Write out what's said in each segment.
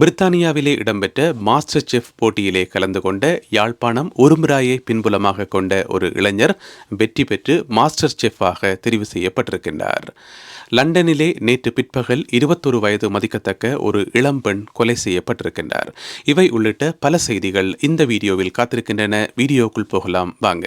பிரித்தானியாவிலே இடம்பெற்ற master chef போட்டியிலே கலந்து கொண்ட யாழ்ப்பாணம் உரும்ராயை பின்புலமாக கொண்ட ஒரு இளைஞர் வெற்றி பெற்று மாஸ்டர் செஃப்பாக தெரிவு செய்யப்பட்டிருக்கின்றார். லண்டனிலே நேற்று பிற்பகல் இருபத்தொரு வயது மதிக்கத்தக்க ஒரு இளம்பெண் கொலை செய்யப்பட்டிருக்கின்றார். இவை உள்ளிட்ட பல செய்திகள் இந்த வீடியோவில் காத்திருக்கின்றன. வீடியோக்குள் போகலாம். வாங்க.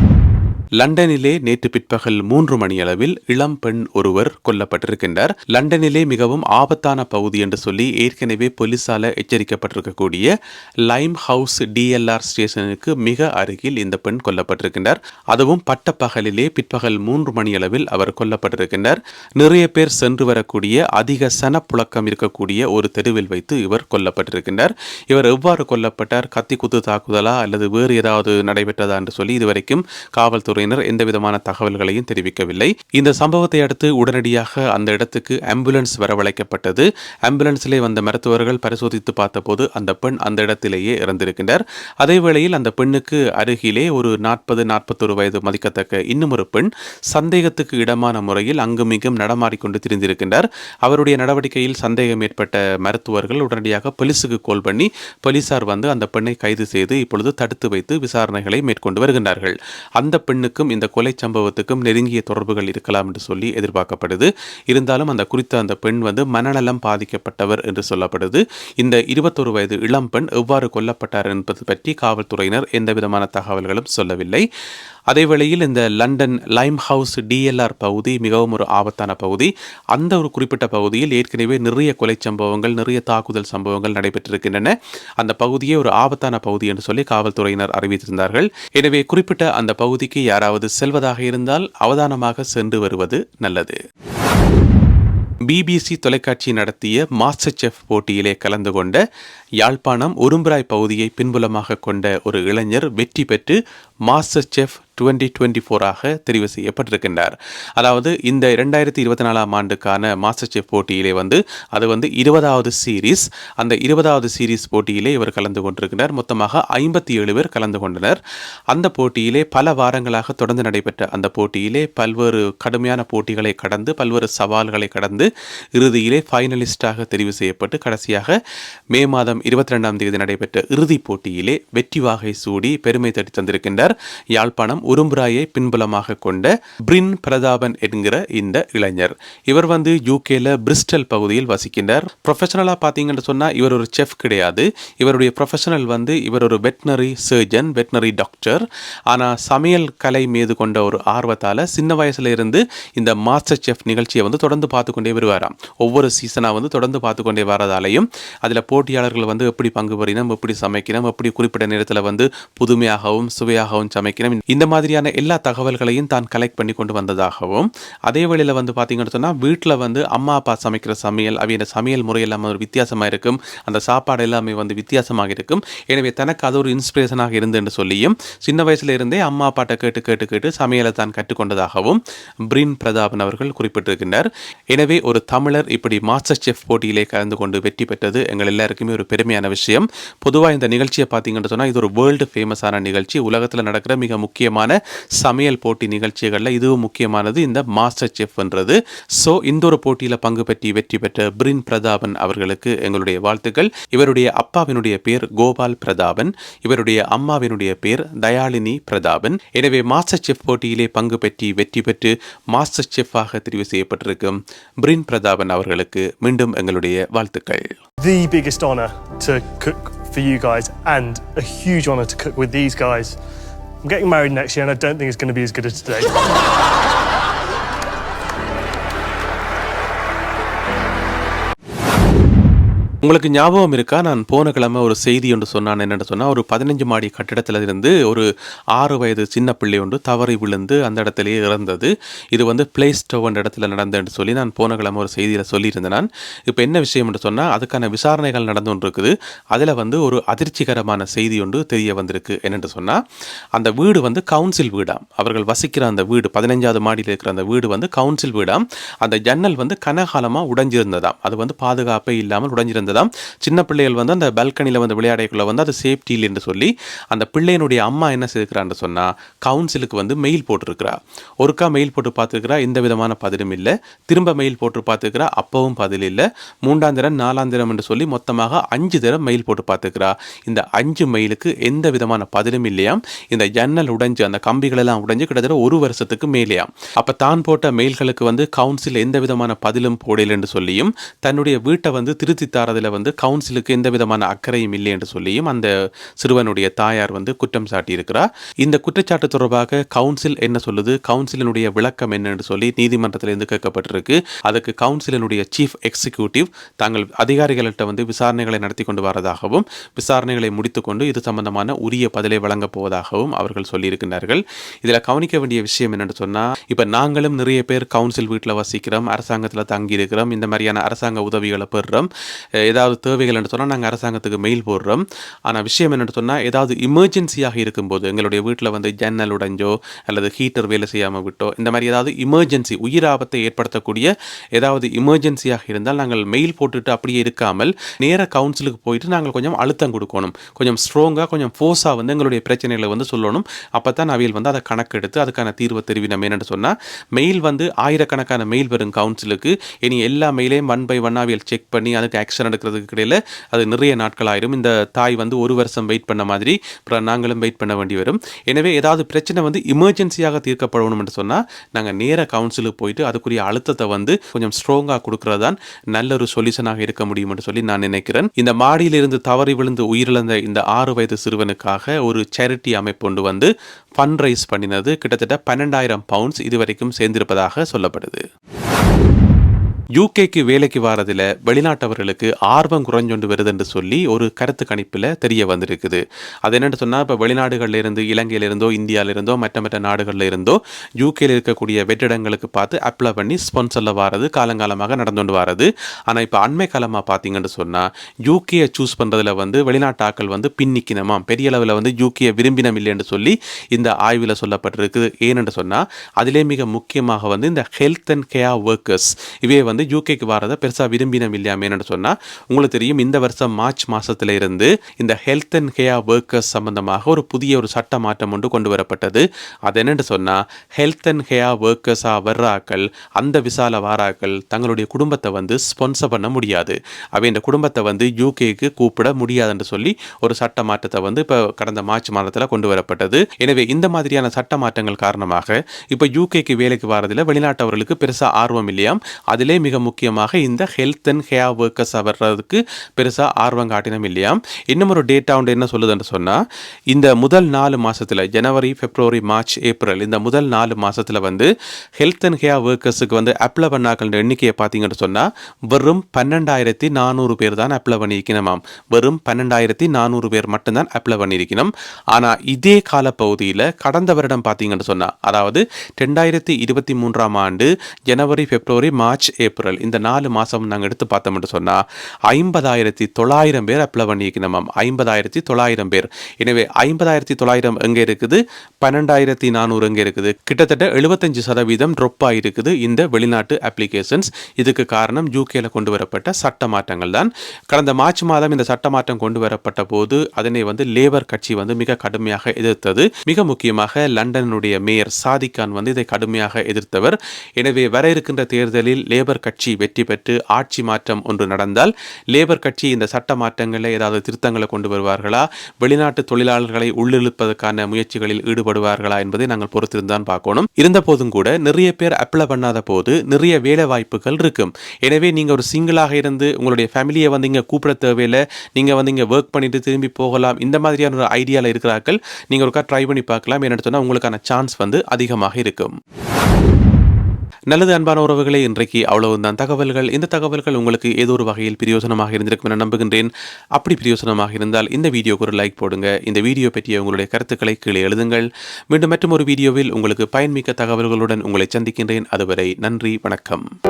லண்டனிலே நேற்று பிற்பகல் மூன்று மணியளவில் இளம் பெண் ஒருவர் கொல்லப்பட்டிருக்கின்றார். லண்டனிலே மிகவும் ஆபத்தான பகுதி என்று சொல்லி ஏற்கனவே போலீசால எச்சரிக்கப்பட்டிருக்கக்கூடிய லைம் ஹவுஸ் டிஎல்ஆர் ஸ்டேஷனுக்கு மிக அருகில் இந்த பெண் கொல்லப்பட்டிருக்கின்றார். அதுவும் பட்டப்பகலிலே பிற்பகல் மூன்று மணியளவில் அவர் கொல்லப்பட்டிருக்கின்றார். நிறைய பேர் சென்று வரக்கூடிய அதிக சனப்புழக்கம் இருக்கக்கூடிய ஒரு தெருவில் வைத்து இவர் கொல்லப்பட்டிருக்கின்றார். இவர் எவ்வாறு கொல்லப்பட்டார்? கத்தி குத்து தாக்குதலா அல்லது வேறு ஏதாவது நடைபெற்றதா என்று சொல்லி இதுவரைக்கும் காவல்துறை துறையினர் எந்த விதமான தகவல்களையும் தெரிவிக்கவில்லை. இந்த சம்பவத்தை அடுத்து உடனடியாக அந்த இடத்துக்கு ஆம்புலன்ஸ் வரவழைக்கப்பட்டது. ஆம்புலன்ஸிலே வந்த மருத்துவர்கள் பரிசோதித்து பார்த்தபோது அந்த பெண் அந்த இடத்திலேயே இறந்திருக்கின்றார். அதே வேளையில் அந்த பெண்ணுக்கு அருகிலே ஒரு நாற்பது நாற்பத்தொரு வயது மதிக்கத்தக்க இன்னும் ஒரு பெண் சந்தேகத்துக்கு இடமான முறையில் அங்கும் இங்கும் நடமாடிக்கொண்டு திரிந்திருக்கின்றார். அவருடைய நடவடிக்கையில் சந்தேகம் ஏற்பட்ட மருத்துவர்கள் உடனடியாக போலீஸுக்கு கோல் பண்ணி போலீசார் வந்து அந்த பெண்ணை கைது செய்து இப்பொழுது தடுத்து வைத்து விசாரணைகளை மேற்கொண்டு வருகின்றார்கள். அந்த பெண்ணுக்கு பெண்ணுக்கும் இந்த கொலை சம்பவத்துக்கும் நெருங்கிய தொடர்புகள் இருக்கலாம் என்று சொல்லி எதிர்பார்க்கப்படுது. இருந்தாலும் அந்த குறித்த அந்த பெண் வந்து மனநலம் பாதிக்கப்பட்டவர் என்று சொல்லப்படுது. இந்த இருபத்தொரு வயது இளம் பெண் எவ்வாறு கொல்லப்பட்டார் என்பது பற்றி காவல்துறையினர் எந்த விதமான தகவல்களும் சொல்லவில்லை. அதேவேளையில் இந்த லண்டன் லைம் ஹவுஸ் டிஎல்ஆர் பகுதி மிகவும் ஒரு ஆபத்தான பகுதி. அந்த ஒரு குறிப்பிட்ட பகுதியில் ஏற்கனவே நிறைய கொலை சம்பவங்கள் நிறைய தாக்குதல் சம்பவங்கள் நடைபெற்றிருக்கின்றன. அந்த பகுதியே ஒரு ஆபத்தான பகுதி என்று சொல்லி காவல்துறையினர் அறிவித்திருந்தார்கள். எனவே குறிப்பிட்ட அந்த பகுதிக்கு யார் யாராவது செல்வதாக இருந்தால் அவதானமாக சென்று வருவது நல்லது. பிபிசி தொலைக்காட்சி நடத்திய மாஸ்டர் செஃப் போட்டியிலே கலந்து கொண்ட யாழ்ப்பாணம் உரும்பராய் பகுதியை பின்புலமாக கொண்ட ஒரு இளைஞர் வெற்றி பெற்று மாஸ்டர் செஃப் டுவெண்ட்டி டுவெண்ட்டி ஃபோராக தெரிவு செய்யப்பட்டிருக்கின்றார். அதாவது இந்த இரண்டாயிரத்தி இருபத்தி நாலாம் ஆண்டுக்கான மாஸ்டர் செஃப் போட்டியிலே வந்து அது வந்து இருபதாவது சீரீஸ். அந்த இருபதாவது சீரீஸ் போட்டியிலே இவர் கலந்து கொண்டிருக்கிறார். மொத்தமாக ஐம்பத்தி ஏழு பேர் கலந்து கொண்டனர். அந்த போட்டியிலே பல வாரங்களாக தொடர்ந்து நடைபெற்ற அந்த போட்டியிலே பல்வேறு கடுமையான போட்டிகளை கடந்து பல்வேறு சவால்களை கடந்து இறுதியிலே ஃபைனலிஸ்டாக தெரிவு செய்யப்பட்டு கடைசியாக மே மாதம் இருபத்தி ரெண்டாம் தேதி நடைபெற்ற இறுதிப் போட்டியிலே வெற்றி வாகை சூடி பெருமை தட்டி தந்திருக்கின்றார். யாழ்ப்பாணம் உரும்புராயை பின்புலமாக கொண்ட பிரின் பிரதாபன் என்கிற இந்த இளைஞர். இவர் வந்து யூகேல பிரிஸ்டல் பகுதியில் வசிக்கின்றார். ப்ரொஃபஷனலாக பார்த்தீங்கன்னு சொன்னால் இவர் ஒரு செஃப் கிடையாது. இவருடைய ப்ரொஃபஷனல் வந்து இவர் ஒரு வெட்னரி சர்ஜன் வெட்னரி டாக்டர் ஆனால் சமையல் கலை மீது கொண்ட ஒரு ஆர்வத்தால் சின்ன வயசுல இருந்து இந்த மாஸ்டர் செஃப் நிகழ்ச்சியை வந்து தொடர்ந்து பார்த்து கொண்டே வருவாராம். ஒவ்வொரு சீசனாக வந்து தொடர்ந்து பார்த்து கொண்டே வரதாலையும் அதில் போட்டியாளர்கள் வந்து எப்படி பங்கு பெறினோம் எப்படி சமைக்கணும் எப்படி குறிப்பிட்ட நேரத்தில் வந்து புதுமையாகவும் சுவையாகவும் சமைக்கணும் இந்த மாதிரி மாதிரியான எல்லா தகவல்களையும் தான் கலெக்ட் பண்ணி கொண்டு வந்ததாகவும் அதே வேளையில் வந்து பார்த்தீங்கன்னு சொன்னால் வீட்டில் வந்து அம்மா அப்பா சமைக்கிற சமையல் அவையோட சமையல் முறை எல்லாமே ஒரு வித்தியாசமாக இருக்கும். அந்த சாப்பாடு எல்லாமே வந்து வித்தியாசமாக இருக்கும். எனவே தனக்கு அது ஒரு இன்ஸ்பிரேஷனாக இருந்துன்னு சொல்லியும் சின்ன வயசுல இருந்தே அம்மா அப்பாட்ட கேட்டு கேட்டு கேட்டு சமையலை தான் கற்றுக்கொண்டதாகவும் பிரின் பிரதாபன் அவர்கள் குறிப்பிட்டிருக்கின்றார். எனவே ஒரு தமிழர் இப்படி மாஸ்டர் செஃப் போட்டியிலே கலந்து கொண்டு வெற்றி பெற்றது எங்கள் எல்லாருக்குமே ஒரு பெருமையான விஷயம். பொதுவாக இந்த நிகழ்ச்சியை பார்த்தீங்கன்னு சொன்னால் இது ஒரு வேர்ல்டு ஃபேமஸான நிகழ்ச்சி. உலகத்தில் நடக்கிற மிக முக்கியமான சமையல் போட்டி நிகழ்ச்சிகளில் இதுவும் முக்கியமானது இந்த மாஸ்டர் செஃப்ன்றது ஸோ இந்த ஒரு போட்டியில் பங்கு பற்றி வெற்றி பெற்ற பிரின் பிரதாபன் அவர்களுக்கு எங்களுடைய வாழ்த்துக்கள். இவருடைய அப்பாவினுடைய பேர் கோபால் பிரதாபன். இவருடைய அம்மாவினுடைய பேர் தயாளினி பிரதாபன். எனவே மாஸ்டர் செஃப் போட்டியிலே பங்கு பற்றி வெற்றி பெற்று மாஸ்டர் செஃப்பாக தெரிவு செய்யப்பட்டிருக்கும் பிரின் பிரதாபன் அவர்களுக்கு மீண்டும் எங்களுடைய வாழ்த்துக்கள். The biggest honor to cook for you guys and a huge honor to cook with these guys. I'm getting married next year and I don't think it's going to be as good as today. உங்களுக்கு ஞாபகம் இருக்கா? நான் போன கிழமை ஒரு செய்தி ஒன்று சொன்னான். என்னென்னு சொன்னால் ஒரு பதினஞ்சு மாடி கட்டிடத்தில் இருந்து ஒரு ஆறு வயது சின்ன பிள்ளை ஒன்று தவறி விழுந்து அந்த இடத்துலையே இறந்தது. இது வந்து பிளே ஸ்டோவ் இடத்துல நடந்ததுன்னு சொல்லி நான் போன கிழமை ஒரு செய்தியில் சொல்லியிருந்தேன் நான். இப்போ என்ன விஷயம் என்று சொன்னால் அதுக்கான விசாரணைகள் நடந்து ஒன்று இருக்குது அதில் வந்து ஒரு அதிர்ச்சிகரமான செய்தி ஒன்று தெரிய வந்திருக்கு. என்னென்று சொன்னால் அந்த வீடு வந்து கவுன்சில் வீடாம் அவர்கள் வசிக்கிற அந்த வீடு பதினஞ்சாவது மாடியில் இருக்கிற அந்த வீடு வந்து கவுன்சில் வீடாம் அந்த ஜன்னல் வந்து கனகாலமாக உடைஞ்சிருந்ததாம். அது வந்து பாதுகாப்பே இல்லாமல் உடைஞ்சிருந்ததாம் சின்ன பிள்ளைகள் வந்து அந்த பால்கனியில் வந்து விளையாடைக்குள்ள வந்து அது சேஃப்டி என்று சொல்லி அந்த பிள்ளையினுடைய அம்மா என்ன செய்திருக்கிறான்னு சொன்னால் கவுன்சிலுக்கு வந்து மெயில் போட்டிருக்கிறா. ஒருக்கா மெயில் போட்டு பார்த்துருக்கிறா எந்த விதமான பதிலும் இல்லை. திரும்ப மெயில் போட்டு பார்த்துக்கிறா அப்பவும் பதில் இல்லை. மூன்றாம் தினம் நாலாம் தினம் என்று சொல்லி மொத்தமாக அஞ்சு தினம் மெயில் போட்டு பார்த்துக்கிறா இந்த அஞ்சு மெயிலுக்கு எந்த விதமான பதிலும் இல்லையாம். இந்த ஜன்னல் உடைஞ்சு அந்த கம்பிகள் எல்லாம் உடைஞ்சு கிட்டத்தட்ட ஒரு வருஷத்துக்கு மேலேயாம். அப்போ தான் போட்ட மெயில்களுக்கு வந்து கவுன்சில் எந்த விதமான பதிலும் போடல என்று சொல்லியும் தன்னுடைய வீட்டை வந்து திருத்தி தாரதில் வந்து கவுன்சிலுக்கு எந்த விதமான அக்கறையும் இல்லை என்று சொல்லியும் அந்த சிறுவனுடைய தாயார் வந்து குற்றம் சாட்டியிருக்கிறார் இந்த குற்றச்சாட்டு தொடர்பாக கவுன்சில் என்ன சொல்லுது? கவுன்சிலினுடைய விளக்கம் என்னன்னு சொல்லி நீதிமன்றத்திலிருந்து கேட்கப்பட்டிருக்கு. அதுக்கு கவுன்சிலினுடைய சீஃப் எக்ஸிக்யூட்டிவ் தாங்கள் அதிகாரிகள்கிட்ட வந்து விசாரணைகளை நடத்தி கொண்டு வரதாகவும் விசாரணைகளை முடித்துக்கொண்டு இது சம்பந்தமான உரிய பதிலை வழங்கப் போவதாகவும் அவர்கள் சொல்லியிருக்கிறார்கள் இதில் கவனிக்க வேண்டிய விஷயம் என்னென்னு சொன்னால் இப்போ நாங்களும் நிறைய பேர் கவுன்சில் வீட்டில் வசிக்கிறோம் அரசாங்கத்தில் தங்கி இருக்கிறோம் இந்த மாதிரியான அரசாங்க உதவிகளை பெறுறோம். ஏதாவது தேவைகள் என்று சொன்னால் நாங்கள் அரசாங்கத்துக்கு மெயில் போடுறோம். ஆனால் விஷயம் என்னென்னு சொன்னால் ஏதாவது இமர்ஜென்சியாக இருக்கும்போது எங்களுடைய வீட்டில் வந்து ஜன்னல் உடைஞ்சோ அல்லது ஹீட்டர் வேலை செய்யாமல் விட்டோ இந்த மாதிரி ஏதாவது இமர்ஜென்சி உயிர் ஆபத்தை ஏற்படுத்தக்கூடிய ஏதாவது இமர்ஜென்சியாக இருந்தால் நாங்கள் மெயில் போட்டுட்டு அப்படியே இருக்காமல் நேர கவுன்சிலுக்கு போயிட்டு நாங்கள் கொஞ்சம் அழுத்தம் கொடுக்கணும். கொஞ்சம் ஸ்ட்ராங்காக கொஞ்சம் ஃபோர்ஸாக வந்து எங்களுடைய பிரச்சனைகளை வந்து சொல்லணும். அப்போ தான் அவியல் வந்து அதை கணக்கெடுத்து அதுக்கான தீர்வை தெரிவினம். என்னென்னு சொன்னால் மெயில் வந்து ஆயிரக்கணக்கான மெயில் வரும் கவுன்சிலுக்கு இனி எல்லா மெயிலையும் ஒன் பை ஒன் அவையில் செக் பண்ணி அதுக்கு ஆக்ஷன் எடுக்கிறதுக்கு இடையில அது நிறைய நாட்கள் ஆயிரும். இந்த தாய் வந்து ஒரு வருஷம் வெயிட் பண்ண மாதிரி அப்புறம் நாங்களும் வெயிட் பண்ண வேண்டி வரும். எனவே ஏதாவது பிரச்சனை வந்து இமர்ஜென்சியாக தீர்க்கப்படணும் என்று சொன்னால் நாங்கள் நேர கவுன்சிலுக்கு போயிட்டு அதுக்குரிய அழுத்தத்தை வந்து கொஞ்சம் ஸ்ட்ராங்காக கொடுக்கறது தான் நல்ல ஒரு சொல்யூஷனாக இருக்க முடியும் என்று சொல்லி நான் நினைக்கிறேன். இந்த மாடியிலிருந்து தவறி விழுந்து உயிரிழந்த இந்த ஆறு வயது சிறுவனுக்காக ஒரு சேரிட்டி அமைப்பு கொண்டு வந்து ஃபண்ட் ரைஸ் பண்ணினது கிட்டத்தட்ட பன்னெண்டாயிரம் பவுண்ட்ஸ் இதுவரைக்கும் சேர்ந்திருப்பதாக சொல்லப்படுது. யூகேக்கு வேலைக்கு வாரதில் வெளிநாட்டவர்களுக்கு ஆர்வம் குறைஞ்சொண்டு வருதுன்னு சொல்லி ஒரு கருத்து கணிப்பில் தெரிய வந்திருக்குது. அது என்னென்னு சொன்னால் இப்போ வெளிநாடுகளில் இருந்து இலங்கையிலிருந்தோ இந்தியாவிலிருந்தோ மற்ற மற்ற நாடுகளில் இருந்தோ யூகேயில் இருக்கக்கூடிய வெற்றிடங்களுக்கு பார்த்து அப்ளை பண்ணி ஸ்பான்சரில் வாரது காலங்காலமாக நடந்து கொண்டு வாரது. ஆனால் இப்போ அண்மை காலமாக பார்த்தீங்கன்னு சொன்னால் யூகேயை சூஸ் பண்ணுறதுல வந்து வெளிநாட்டாக்கள் வந்து பின்னிக்கினமா பெரிய அளவில் வந்து யூகேயை விரும்பினம் இல்லைன்னு சொல்லி இந்த ஆய்வில் சொல்லப்பட்டிருக்குது ஏனென்று சொன்னால் அதிலே மிக முக்கியமாக வந்து இந்த ஹெல்த் அண்ட் கேர் ஒர்க்கர்ஸ் இவே வந்து யூகேக்கு வரதை பெருசாக விரும்பினம் இல்லையாமே சொன்னால் உங்களுக்கு தெரியும் இந்த வருஷம் மார்ச் மாதத்துல இருந்து இந்த ஹெல்த் அண்ட் கேர் ஒர்க்கர்ஸ் சம்பந்தமாக ஒரு புதிய ஒரு சட்ட மாற்றம் ஒன்று கொண்டு வரப்பட்டது. அது என்னென்னு சொன்னால் ஹெல்த் அண்ட் கேர் ஒர்க்கர்ஸாக வர்றாக்கள் அந்த விசால வாராக்கள் தங்களுடைய குடும்பத்தை வந்து ஸ்பான்சர் பண்ண முடியாது. அவை இந்த குடும்பத்தை வந்து யூகேக்கு கூப்பிட முடியாதுன்னு சொல்லி ஒரு சட்ட மாற்றத்தை வந்து இப்போ கடந்த மார்ச் மாதத்தில் கொண்டு வரப்பட்டது. எனவே இந்த மாதிரியான சட்ட மாற்றங்கள் காரணமாக இப்போ யூகேக்கு வேலைக்கு வரதில் வெளிநாட்டவர்களுக்கு பெருசாக ஆர்வம் இல்லையாம். அதிலே மிக மிக முக்கியமாக இந்த ஹெல்த் அண்ட் ஹேர் ஒர்க்கர்ஸ் வர்றதுக்கு பெருசாக ஆர்வம் காட்டினம் இல்லையாம் இன்னும் ஒரு டேட்டா ஒன்று என்ன சொல்லுதுன்னு சொன்னால் இந்த முதல் நாலு மாதத்தில் ஜனவரி பிப்ரவரி மார்ச் ஏப்ரல் இந்த முதல் நாலு மாதத்தில் வந்து ஹெல்த் அண்ட் ஹேர் ஒர்க்கர்ஸுக்கு வந்து அப்ளை பண்ணாக்கள் எண்ணிக்கையை பார்த்தீங்கன்னு சொன்னால் வெறும் பன்னெண்டாயிரத்தி நானூறு பேர் தான் அப்ளை பண்ணியிருக்கணுமாம். வெறும் பன்னெண்டாயிரத்தி நானூறு பேர் மட்டும்தான் அப்ளை பண்ணியிருக்கணும். ஆனால் இதே காலப்பகுதியில் கடந்த வருடம் பார்த்தீங்கன்னு சொன்னால் அதாவது ரெண்டாயிரத்தி இருபத்தி மூன்றாம் ஆண்டு ஜனவரி பிப்ரவரி மார்ச் ஏப்ரல் இந்த நாலு மாதம் நாங்கள் எடுத்து பார்த்தோம்னு சொன்னால் ஐம்பதாயிரத்தி தொள்ளாயிரம் பேர் அப்ளை பண்ணியிருக்கணுமாம் ஐம்பதாயிரத்தி தொள்ளாயிரம் பேர். எனவே ஐம்பதாயிரத்தி தொள்ளாயிரம் எங்கே இருக்குது? பன்னெண்டாயிரத்தி நானூறு எங்கே இருக்குது? கிட்டத்தட்ட எழுபத்தஞ்சு சதவீதம் ட்ரொப் ஆகிருக்குது இந்த வெளிநாட்டு அப்ளிகேஷன்ஸ் இதுக்கு காரணம் யூகேல கொண்டு வரப்பட்ட சட்ட மாற்றங்கள் தான். கடந்த மார்ச் மாதம் இந்த சட்ட மாற்றம் கொண்டு வரப்பட்ட போது அதனை வந்து லேபர் கட்சி வந்து மிக கடுமையாக எதிர்த்தது. மிக முக்கியமாக லண்டனுடைய மேயர் சாதிக் கான் வந்து இதை கடுமையாக எதிர்த்தவர். எனவே வர இருக்கின்ற தேர்தலில் லேபர் லேபர் கட்சி வெற்றி பெற்று ஆட்சி மாற்றம் ஒன்று நடந்தால் லேபர் கட்சி இந்த சட்ட மாற்றங்களில் ஏதாவது திருத்தங்களை கொண்டு வருவார்களா? வெளிநாட்டு தொழிலாளர்களை உள்ளிழுப்பதற்கான முயற்சிகளில் ஈடுபடுவார்களா என்பதை நாங்கள் பொறுத்திருந்தான் பார்க்கணும். இருந்த போதும் கூட நிறைய பேர் அப்ளை பண்ணாத போது நிறைய வேலை வாய்ப்புகள் இருக்கும். எனவே நீங்கள் ஒரு சிங்கிளாக இருந்து உங்களுடைய ஃபேமிலியை வந்து இங்கே கூப்பிட தேவையில்லை. நீங்கள் வந்து இங்கே ஒர்க் பண்ணிட்டு திரும்பி போகலாம். இந்த மாதிரியான ஒரு ஐடியாவில் இருக்கிறார்கள். நீங்கள் ஒருக்கா ட்ரை பண்ணி பார்க்கலாம். என்னென்னு சொன்னால் உங்களுக்கான சான்ஸ் வந்து அதிகமாக இருக்கும். நல்லது அன்பான உறவுகளே இன்றைக்கு அவ்வளவுதான். தகவல்கள் இந்த தகவல்கள் உங்களுக்கு ஏதோ ஒரு வகையில் பிரயோசனமாக இருந்திருக்கும் என நம்புகின்றேன். அப்படி பிரயோசனமாக இருந்தால் இந்த வீடியோக்கு ஒரு லைக் போடுங்க. இந்த வீடியோ பற்றிய உங்களுடைய கருத்துக்களை கீழே எழுதுங்கள். மீண்டும் மற்றும் ஒரு வீடியோவில் உங்களுக்கு பயன்மிக்க தகவல்களுடன் உங்களை சந்திக்கின்றேன். அதுவரை நன்றி வணக்கம்.